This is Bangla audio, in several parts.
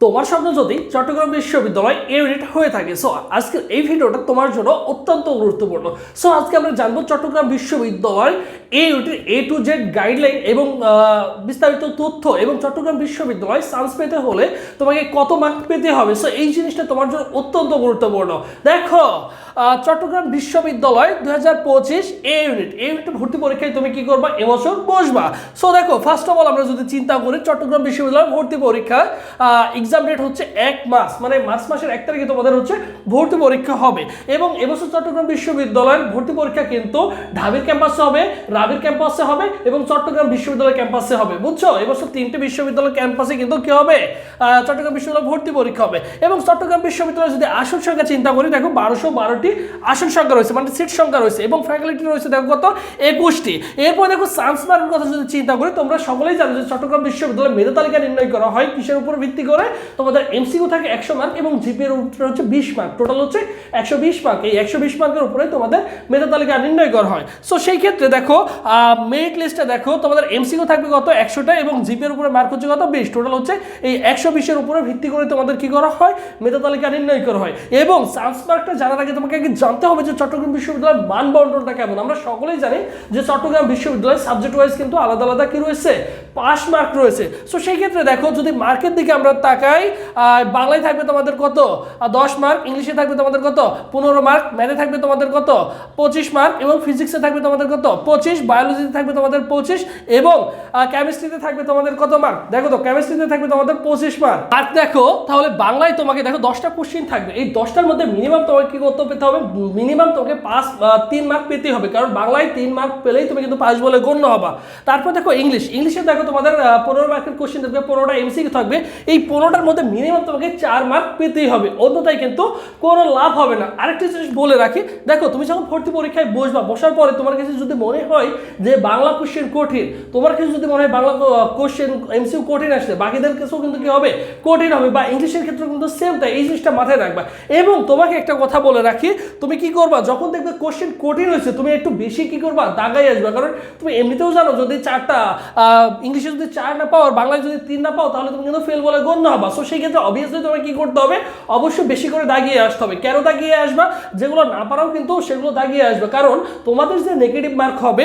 তোমার স্বপ্ন যদি চট্টগ্রাম বিশ্ববিদ্যালয় এ ইউনিট হয়ে থাকে সো আজকে এই ভিডিওটা তোমার জন্য অত্যন্ত গুরুত্বপূর্ণ। সো আজকে আমরা জানব চট্টগ্রাম বিশ্ববিদ্যালয় এ ইউনিটের এ টু জেড গাইডলাইন এবং বিস্তারিত তথ্য এবং চট্টগ্রাম বিশ্ববিদ্যালয় সায়েন্স পেতে হলে তোমাকে কত মার্ক পেতে হবে? সো এই জিনিসটা তোমার জন্য অত্যন্ত গুরুত্বপূর্ণ। দেখো চট্টগ্রাম বিশ্ববিদ্যালয় দু হাজার পঁচিশ এ ইউনিট এ ইউনিট ভর্তি পরীক্ষায় তুমি কি করবা? এবছর বসবা। সো দেখো ফার্স্ট অফ অল আমরা যদি চিন্তা করি, চট্টগ্রাম বিশ্ববিদ্যালয় ভর্তি পরীক্ষা এক্সাম ডেট হচ্ছে এক মাস মানে মার্চ মাসের এক তারিখে তোমাদের হচ্ছে ভর্তি পরীক্ষা হবে। এবং এবছর চট্টগ্রাম বিশ্ববিদ্যালয়ের ভর্তি পরীক্ষা কিন্তু ঢাবির ক্যাম্পাসে হবে রাবির ক্যাম্পাসে হবে এবং চট্টগ্রাম বিশ্ববিদ্যালয় ক্যাম্পাসে হবে। বুঝছ? এবছর তিনটি বিশ্ববিদ্যালয় ক্যাম্পাসে কিন্তু কি হবে? চট্টগ্রাম বিশ্ববিদ্যালয় ভর্তি পরীক্ষা হবে। এবং চট্টগ্রাম বিশ্ববিদ্যালয় যদি আসন সংখ্যা চিন্তা করি, দেখো বারোশো বারোটি আসন সংখ্যা রয়েছে মানে সিট সংখ্যা রয়েছে এবং ফ্যাকাল্টি রয়েছে, দেখো কত? একুশটি। এরপর দেখো সায়েন্স মার্কের কথা যদি চিন্তা করি, তোমরা সকলেই জানো যে চট্টগ্রাম বিশ্ববিদ্যালয় মেধা তালিকা নির্ণয় করা হয় কিসের উপর ভিত্তি করে? তোমাদের এমসিকিউ থাকে একশো মার্ক এবং জিপিএর উপরে হচ্ছে বিশ মার্ক টোটাল হচ্ছে একশো বিশ মার্ক এই একশো বিশ মার্কের উপরে তোমাদের মেধা তালিকা নির্ণয় করা হয়। সো সেই ক্ষেত্রে দেখো মেরিট লিস্টে দেখো, তোমাদের এমসিকিউ থাকবে কত? একশোটা এবং জিপের উপরে মার্ক হচ্ছে কত? বিশ। টোটাল হচ্ছে এই একশো বিশের উপরে ভিত্তি করে তোমাদের কি করা হয়? মেধা তালিকা নির্ণয় করা হয়। এবং সায়েন্স মার্কটা জানার আগে তোমাকে আগে জানতে হবে যে চট্টগ্রাম বিশ্ববিদ্যালয়ের মান বন্টনটা কেমন। আমরা সকলেই জানি যে চট্টগ্রাম বিশ্ববিদ্যালয় সাবজেক্ট ওয়াইজ কিন্তু আলাদা আলাদা কি রয়েছে? পাস মার্ক রয়েছে। সো সেই ক্ষেত্রে দেখো, যদি মার্কের দিকে আমরা তাকাই বাংলায় থাকবে তোমাদের কত? দশ মার্ক ইংলিশে থাকবে তোমাদের কত? পনেরো মার্ক ম্যাথে থাকবে তোমাদের কত? পঁচিশ মার্ক এবং ফিজিক্সে থাকবে তোমাদের কত? পঁচিশ বায়োলজিতে থাকবে তোমাদের পঁচিশ এবং কেমিস্ট্রিতে থাকবে তোমাদের কত মার্ক দেখো তো কেমিস্ট্রিতে থাকবে তোমাদের পঁচিশ মার্ক আর দেখো, তাহলে বাংলায় তোমাকে, দেখো দশটা কোশ্চিন থাকবে। এই দশটার মধ্যে মিনিমাম তোমাকে কি করতে পেতে হবে? মিনিমাম তোমাকে পাঁচ তিন মার্ক পেতেই হবে। কারণ বাংলায় তিন মার্ক পেলেই তুমি কিন্তু পাস বলে গণ্য হবা। তারপর দেখো ইংলিশ ইংলিশে দেখো তোমাদের পনেরো মার্কের কোশ্চেন থাকবে, পনেরোটা এমসিকিউ থাকবে। এই পনেরোটার মধ্যে মিনিমাম তোমাকে চার মার্ক পেতেই হবে। অন্যথায় কিন্তু কোনো লাভ হবে না। আরেকটা জিনিস বলে রাখি। দেখো, তুমি যখন ভর্তি পরীক্ষায় বসবা, বসার পরে তোমার কাছে যদি মনে হয় যে বাংলা কোশ্চেন কঠিন। তোমার কাছে যদি মনে হয় বাংলা কোশ্চেন এমসিউ কঠিন আসছে বাকিদের কাছেও কিন্তু কি হবে? কঠিন হবে বা ইংলিশের ক্ষেত্রে কিন্তু সেম তাই এই জিনিসটা মাথায় রাখবা। এবং তোমাকে একটা কথা বলে রাখি, তুমি কি করবা? যখন দেখবে কোশ্চেন কঠিন হয়েছে, তুমি একটু বেশি কি করবা? দাগাই আসবা। কারণ তুমি এমনিতেও জানো, যদি চারটা ইংলিশে যদি চার না পাও আর বাংলায় যদি তিন না পাও, তাহলে তুমি কিন্তু ফেল বলে গণ্য হবা। সো সেই ক্ষেত্রে অবভিয়াসলি তোমাকে কি করতে হবে? অবশ্যই বেশি করে দাগিয়ে আসতে হবে। কেন দাগিয়ে আসবা? যেগুলো না পারাও কিন্তু সেগুলো দাগিয়ে আসবে। কারণ তোমাদের যে নেগেটিভ মার্ক হবে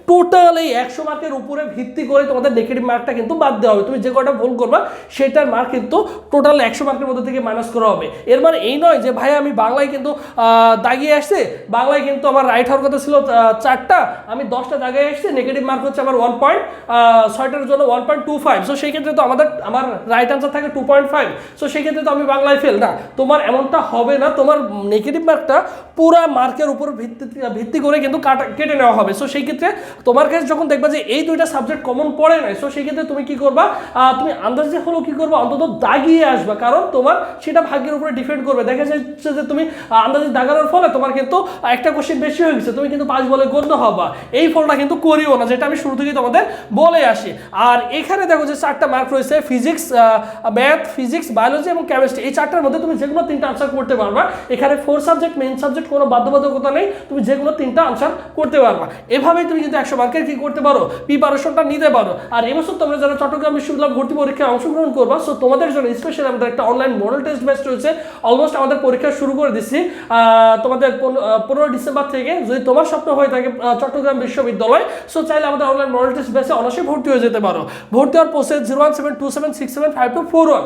টোটাল এই একশো মার্কের উপরে ভিত্তি করে তোমাদের নেগেটিভ মার্কটা কিন্তু বাদ দেওয়া হবে। তুমি যে কটা ভুল করবা, সেটার মার্ক কিন্তু টোটাল একশো মার্কের মধ্যে থেকে মাইনাস করা হবে। এর মানে এই নয় যে ভাই আমি বাংলায় কিন্তু দাগিয়ে আসছে। বাংলায় কিন্তু আমার রাইট হওয়ার কথা ছিল চারটা। আমি দশটা দাগিয়ে আসছি নেগেটিভ মার্ক হচ্ছে আমার ওয়ান পয়েন্ট ছয়টার জন্য one point two five so সেই ক্ষেত্রে তো আমাদের, আমার রাইট আনসার থাকে টু পয়েন্ট ফাইভ সো সেই ক্ষেত্রে তো আমি বাংলায় ফেল না, তোমার এমনটা হবে না। তোমার নেগেটিভ মার্কটা পুরা মার্কের উপর ভিত্তি ভিত্তি করে কিন্তু কাটা, কেটে নেওয়া হবে। সো সেই ক্ষেত্রে তোমার কাছে যখন দেখবা যে এই দুইটা সাবজেক্ট কমন পড়ে নাই সো সেই ক্ষেত্রে তুমি কি করবা? তুমি আন্দাজে হলেও কি করবা? অন্তত দাগিয়ে আসবা, কারণ তোমার সেটা ভাগ্যের উপরে ডিপেন্ড করবে। দেখা যাচ্ছে যে তুমি আন্দাজে দাগানোর ফলে তোমার কিন্তু একটা কোশ্চেন বেশি হয়ে গেছে, তুমি কিন্তু পাঁচ বলে গণ্য হবা। এই ফলটা কিন্তু করিও না, যেটা আমি শুরু থেকেই তোমাদের বলে আসি। আর এখানে দেখো যে চারটা মার্ক রয়েছে ফিজিক্স ম্যাথ ফিজিক্স বায়োলজি এবং কেমিস্ট্রি এই চারটার মধ্যে তুমি যে কোনো তিনটা আনসার করতে পারবা, এখানে ফোর সাবজেক্ট মেইন সাবজেক্ট কোনো বাধ্যবাধকতা নেই, তুমি যে কোনো তিনটা আনসার করতে পারবা। এভাবেই তুমি কিন্তু একশো মার্কের কি করতে পারো প্রিপারেশনটা নিতে পারো। আর এবছর তোমরা যারা চট্টগ্রাম বিশ্ববিদ্যালয় ভর্তি পরীক্ষায় অংশগ্রহণ করবা সো তোমাদের জন্য স্পেশাল আমাদের একটা অনলাইন মডেল টেস্ট ব্যাচ রয়েছে। অলমোস্ট আমাদের পরীক্ষা শুরু করে দিচ্ছি। তোমাদের পনেরো ডিসেম্বর থেকে যদি তোমার স্বপ্ন হয়ে থাকে চট্টগ্রাম বিশ্ববিদ্যালয় সো চাইলে আমাদের অনলাইন মডেল টেস্ট ব্যাচে অনার্সে ভর্তি হয়ে যেতে পারো। ভর্তি হওয়ার process zero one seven two seven six seven five two four one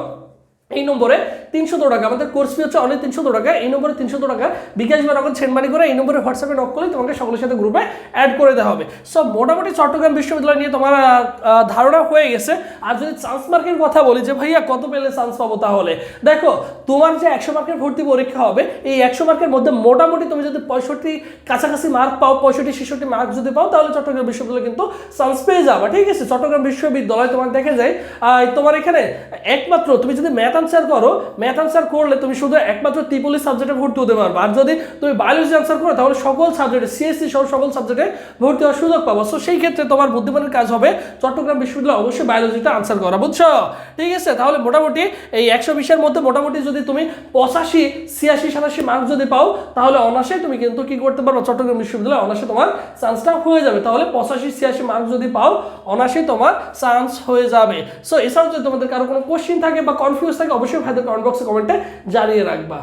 এই নম্বরে তিনশো দশ টাকা। আমাদের কোর্স ফি হচ্ছে অনেক তিনশো টাকা। এই নম্বরে তিনশো টাকা। বিকাশ বা নগদ সেন্ডমানি করে এই নম্বরে হোয়াটসঅ্যাপে নক করলে তোমাকে সকলের সাথে গ্রুপে অ্যাড করে দেওয়া হবে। সো মোটামুটি চট্টগ্রাম বিশ্ববিদ্যালয় নিয়ে তোমার ধারণা হয়ে গেছে। আর যদি চান্স মার্কের কথা বলি যে, ভাইয়া, কত পেলে চান্স পাবো তাহলে? দেখো, তোমার যে একশো মার্কের ভর্তি পরীক্ষা হবে, এই একশো মার্কের মধ্যে মোটামুটি তুমি যদি পঁয়ষট্টি, কাছাকাছি মার্ক পাও, পঁয়ষট্টি, ছেষট্টি মার্ক যদি পাও, তাহলে চট্টগ্রাম বিশ্ববিদ্যালয় কিন্তু চান্স পেয়ে যাবে। ঠিক আছে? চট্টগ্রাম বিশ্ববিদ্যালয় তোমার দেখা যায় তোমার এখানে একমাত্র তুমি যদি ম্যাথ আনসার করো ম্যাথ আনসার করলে তুমি শুধু একমাত্র ত্রিপলি সাবজেক্টে ভর্তি হতে পারবে। আর যদি তুমি বায়োলজি আনসার করো, তাহলে সকল সাবজেক্টে সিএসসি সহ সকল সাবজেক্টে ভর্তি হওয়ার সুযোগ পাবো। সো সেই ক্ষেত্রে তোমার বুদ্ধিমানের কাজ হবে চট্টগ্রাম বিশ্ববিদ্যালয় অবশ্যই বায়োলজিটা আনসার করা, বুঝছ? ঠিক আছে? তাহলে মোটামুটি এই একশো বিশের মধ্যে মোটামুটি যদি তুমি পঁচাশি, ছিয়াশি, সাতাশি মার্ক যদি পাও, তাহলে অনার্সে তুমি কিন্তু কি করতে পারো চট্টগ্রাম বিশ্ববিদ্যালয় অনার্সে তোমার চান্সটা হয়ে যাবে। তাহলে পঁচাশি, ছিয়াশি মার্ক যদি পাও অনার্সে তোমার চান্স হয়ে যাবে। সো এছাড়াও যদি তোমাদের কারও কোনো কোশ্চিন থাকে বা কনফিউজ থাকে থাকে অবশ্যই ভাইদের কমেন্ট বক্সে কমেন্টে জানিয়ে রাখবা।